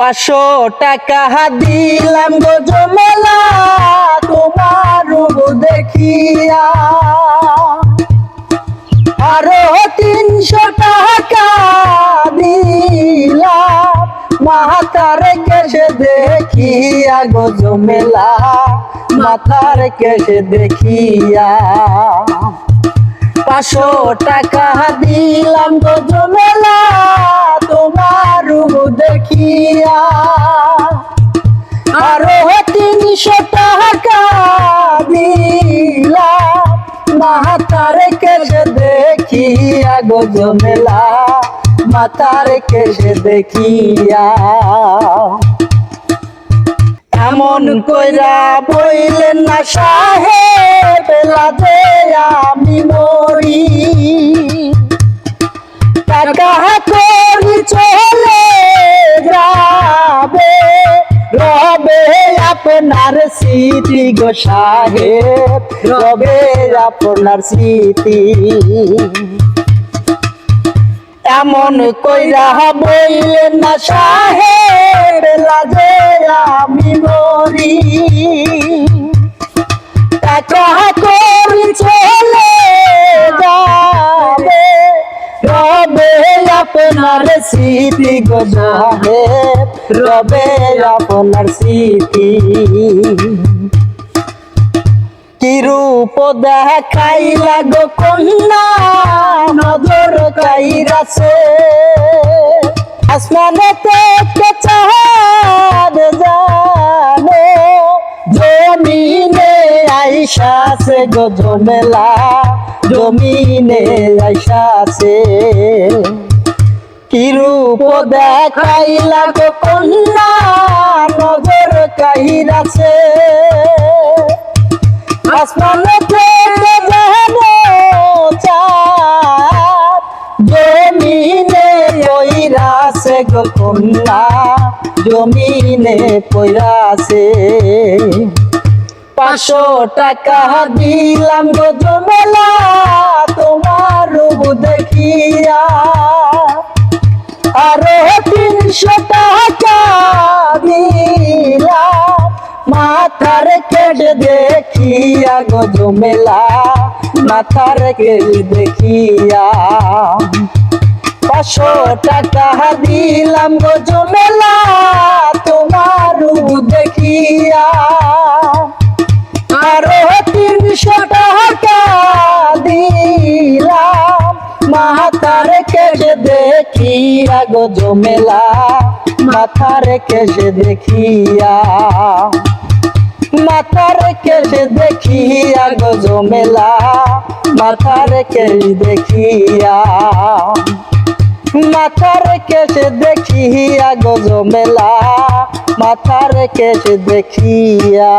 পাঁচশো টাকা দিলাম গো জমেলা, তোমার দেখিয়া। আরও তিনশো টাকা দিলাম মাথার কেসে দেখিয়া গো জমেলা মাথার কেসে দেখিয়া। পাঁচশো টাকা দিলাম গো জমেলা দেখিয়া আরও তিনশো টাকা দিলাম মাথার কেসে দেখিয়া গো জমেলা মাথার কেসে দেখিয়া। এমন কইরা বইলেন না সাহেব লাদে আমি মরি। টাকা করি চলে যাবে রবে আপনার স্মৃতি গো রবে আপনার স্মৃতি। এমন কইরা বইলেন না সাহেব স্মৃতি গো রবে আপনার স্মৃতি। কি রূপ দেখাইলা গো কন্যা, নজর কাইরাছে। আসমানেতে কে চাঁদ জানে জমিনে আইসাছে গো জমেলা জমিনে আইসাছে কি রূপ দেখাইলা গো কন্যা? নজর কাইরাছে আসমানে থেকে জানো চাঁদ জমিনে পইরাছে গো কন্যা, জমিনে পইরাছে। পাঁচশো টাকা দিলাম গো জমেলা তোমার রূপ দেখিয়া আরও তিনশো টাকা দিলাম। মাথার কেটে দেখিয়া গো জমেলা মাথার কেটে দেখিয়া। পাঁচশো টাকা দিলাম গো জমেলা তোমার দেখিয়া। কেসে দেখিয়া গো জমেলা মাথার কেসে দেখিয়া। মাথার কেসে দেখিয়া গো জমেলা মাথার কেস দেখিয়া। মাথার কেসে দেখিয়া গো জমেলা মাথার কেসে দেখিয়া।